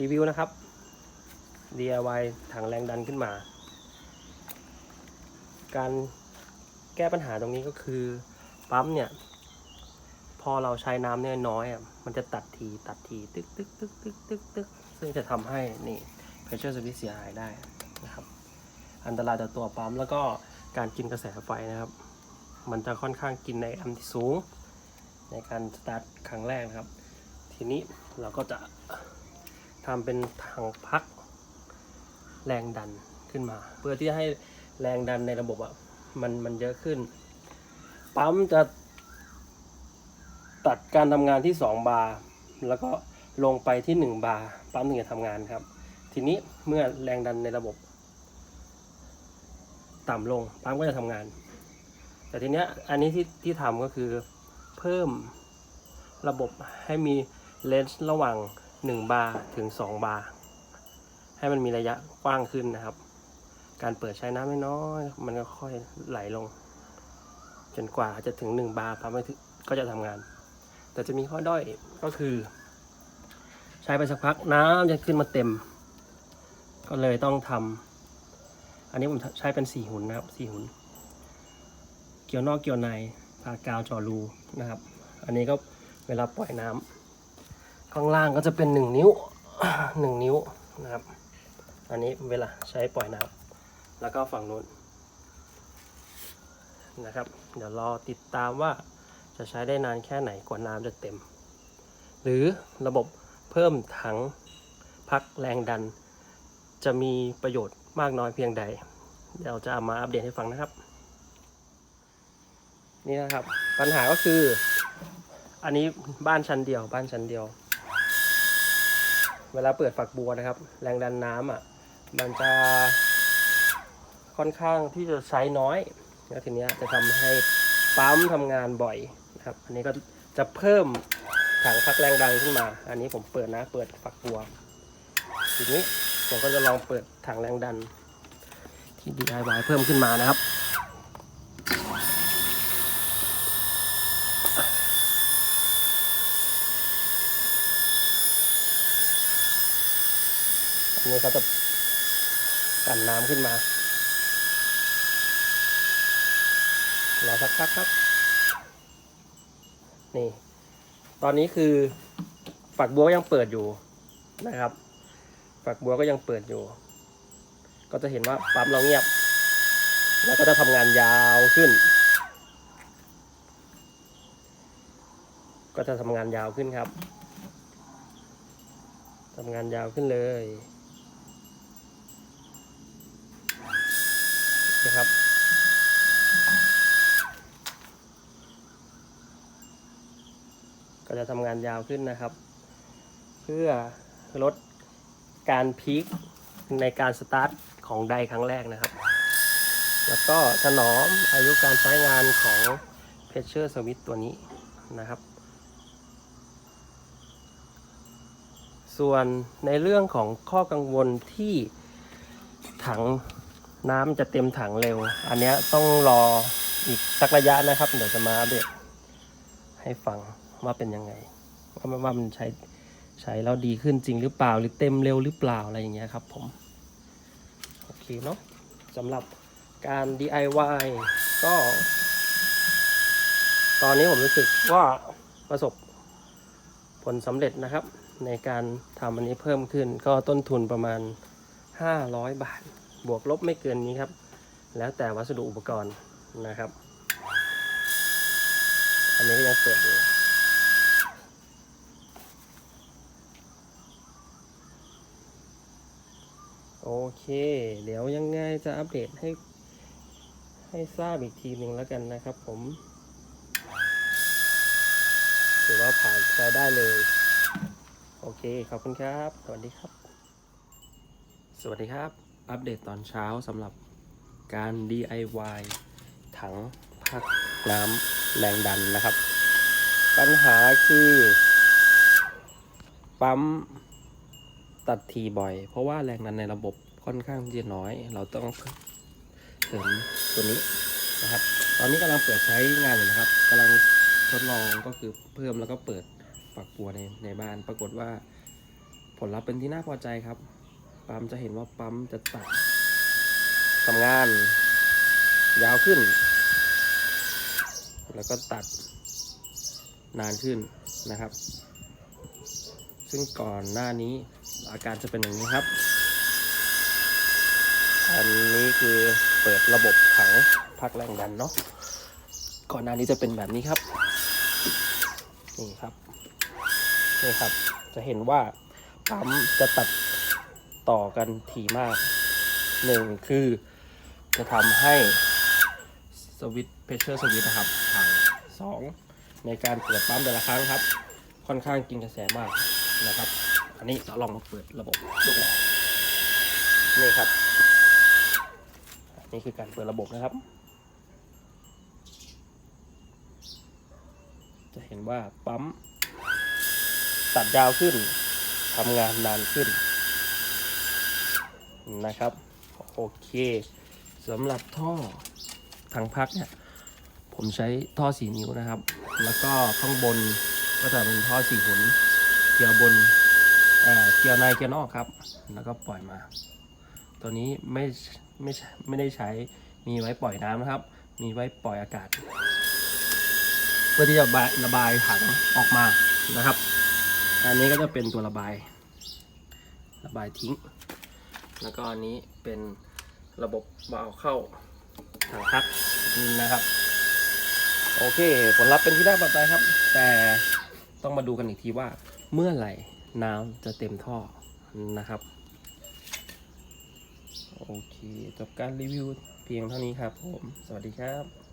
รีวิวนะครับ DIY ถังแรงดันขึ้นมา การแก้ปัญหาตรงนี้ก็คือปั๊มเนี่ย พอเราใช้น้ำเนี่ยน้อยอะมันจะตัดทีตัดทีตึกตึกตึกตึกตึกตึกซึ่งจะทำให้นี่ pressure switch เสียหายได้นะครับ อันตรายต่อตัวปั๊มแล้วก็การกินกระแสไฟนะครับ มันจะค่อนข้างกินในแอมที่สูง ในการสตาร์ทครั้งแรกนะครับ ทีนี้เราก็จะ ทำเป็นถังพัก แรงดันขึ้นมา เพื่อที่จะให้แรงดันในระบบอะมันมันเยอะขึ้น ปั๊มจะตัดการทำงานที่ 2 บาร์แล้วก็ลงไปที่ 1 บาร์ปั๊มถึงจะทำงานครับ ทีนี้เมื่อแรงดันในระบบ ต่ำลงปั๊มก็จะทำงาน แต่ทีเนี้ยอันนี้ที่ที่ทำก็คือเพิ่มระบบให้มีเลนส์ระหว่าง 1 บาร์ถึง 2 บาร์ ให้มันมีระยะกว้างขึ้นนะครับ การเปิดใช้น้ำน้อยมันก็ค่อยไหลลง จนกว่าจะถึง 1 บาร์ปั๊มก็จะทำงาน แต่จะมีข้อด้อยก็คือ ใช้ไปสักพักน้ำจะขึ้นมาเต็ม ก็เลยต้องทำอันนี้ผมใช้เป็นสี่หุ่นนะครับสี่หุ่น เกี่ยวนอกเกี่ยวในทากาวเจอรูนะครับ อันนี้ก็เวลาปล่อยน้ำ ข้างล่างก็จะเป็นหนึ่งนิ้วหนึ่งนิ้วนะครับ อันนี้เวลาใช้ปล่อยน้ำแล้วก็ฝั่งนู้นนะครับ เดี๋ยวรอติดตามว่าจะใช้ได้นานแค่ไหนกว่าน้ำจะเต็ม หรือระบบเพิ่มถังพักแรงดัน จะมีประโยชน์มากน้อยเพียงใด เดี๋ยวจะเอามาอัปเดตให้ฟังนะครับ นี่นะครับ ปัญหาก็คือ อันนี้บ้านชั้นเดียว บ้านชั้นเดียว เวลาเปิดฝักบัวนะครับ แรงดันน้ำอะมันจะค่อนข้างที่จะใช้น้อยแล้วทีนี้จะทำให้ปั๊มทำงานบ่อยนะครับ อันนี้ก็จะเพิ่มถังพักแรงดันขึ้นมา อันนี้ผมเปิดนะ เปิดฝักบัว ทีนี้ผมก็จะลองเปิดถังแรงดันที่ DIY เพิ่มขึ้นมานะครับ นนี้เขาจะกันน้ำขึ้นมารอสักพักครับ นี่ ตอนนี้คือฝักบัวก็ยังเปิดอยู่นะครับ ฝักบัวก็ยังเปิดอยู่ ก็จะเห็นว่าปั๊มเราเงียบ แล้วก็จะทำงานยาวขึ้น ก็จะทำงานยาวขึ้นครับทำงานยาวขึ้นเลย นะครับก็จะทำงานยาวขึ้นนะครับ เพื่อลดการพีคในการสตาร์ทของไดครั้งแรกนะครับ แล้วก็ถนอมอายุการใช้งานของ Pressure Switch ตัวนี้นะครับ ส่วนในเรื่องของข้อกังวลที่ถัง น้ำจะเต็มถังเร็ว อันนี้ต้องรออีกสักระยะนะครับ เดี๋ยวจะมาอัปเดตให้ฟังว่าเป็นยังไง ว่าว่ามันใช้ใช้แล้วดีขึ้นจริงหรือเปล่าหรือเต็มเร็วหรือเปล่าอะไรอย่างเงี้ยครับผม โอเคเนาะสำหรับการ DIY ก็ ตอนนี้ผมรู้สึกว่าประสบผลสำเร็จนะครับ ในการทำอันนี้เพิ่มขึ้นก็ต้นทุนประมาณ 500 บาท บวกลบไม่เกินนี้ครับ แล้วแต่วัสดุอุปกรณ์นะครับ อันนี้ก็ยังเปิดอยู่โอเค เดี๋ยวยังไงจะอัปเดตให้ ให้ทราบอีกทีหนึ่งแล้วกันนะครับผมถือว่าผ่านใช้ได้เลย โอเค ขอบคุณครับ สวัสดีครับ สวัสดีครับ อัปเดตตอนเช้าสำหรับการ DIY ถังพักน้ำแรงดันนะครับ ปัญหาคือ ปั๊มตัดทีบ่อย เพราะว่าแรงดันในระบบค่อนข้างจะน้อย เราต้องเสริมตัวนี้นะครับ ตอนนี้กำลังเปิดใช้งานอยู่นะครับกำลังทดลองก็คือเพิ่มแล้วก็เปิดฝักบัวในในบ้าน ปรากฏว่าผลลัพธ์เป็นที่น่าพอใจครับ ปั๊มจะเห็นว่าปั๊มจะตัดทำงาน ยาวขึ้น แล้วก็ตัดนานขึ้นนะครับ ซึ่งก่อนหน้านี้อาการจะเป็นอย่างนี้ครับ อันนี้คือเปิดระบบถังพักแรงดันเนาะ ก่อนหน้านี้จะเป็นแบบนี้ครับ นี่ครับ นี่ครับ จะเห็นว่าปั๊มจะตัด ต่อกันถี่มากหนึ่งคือจะทำให้สวิตเพชเชอร์สวิตนะครับพังสองในการเปิดปั๊มแต่ละครั้งครับ ค่อนข้างกินกระแสมากนะครับ อันนี้เราลองมาเปิดระบบดูนี่ครับ นี่คือการเปิดระบบนะครับ จะเห็นว่าปั๊มตัดยาวขึ้นทำงานนานขึ้น นะครับ โอเคสำหรับท่อทางพักเนี่ยผมใช้ท่อสีนิ้วนะครับ แล้วก็ข้างบนก็จะเป็นท่อสีหุนเกี่ยวบนเกี่ยวในเกี่ยวนอกครับ แล้วก็ปล่อยมา ตัวนี้ไม่ไม่ไม่ได้ใช้มีไว้ปล่อยน้ำนะครับ มีไว้ปล่อยอากาศ เพื่อที่จะระบายถังออกมานะครับ อันนี้ก็จะเป็นตัวระบาย ระบายทิ้ง แล้วก็อันนี้เป็นระบบบาวเข้าถังพักนะครับ โอเค ผลลัพธ์เป็นที่น่าพอใจครับ แต่ต้องมาดูกันอีกทีว่าเมื่อไหร่น้ำจะเต็มท่อนะครับ โอเค จบการรีวิวเพียงเท่านี้ครับผม สวัสดีครับ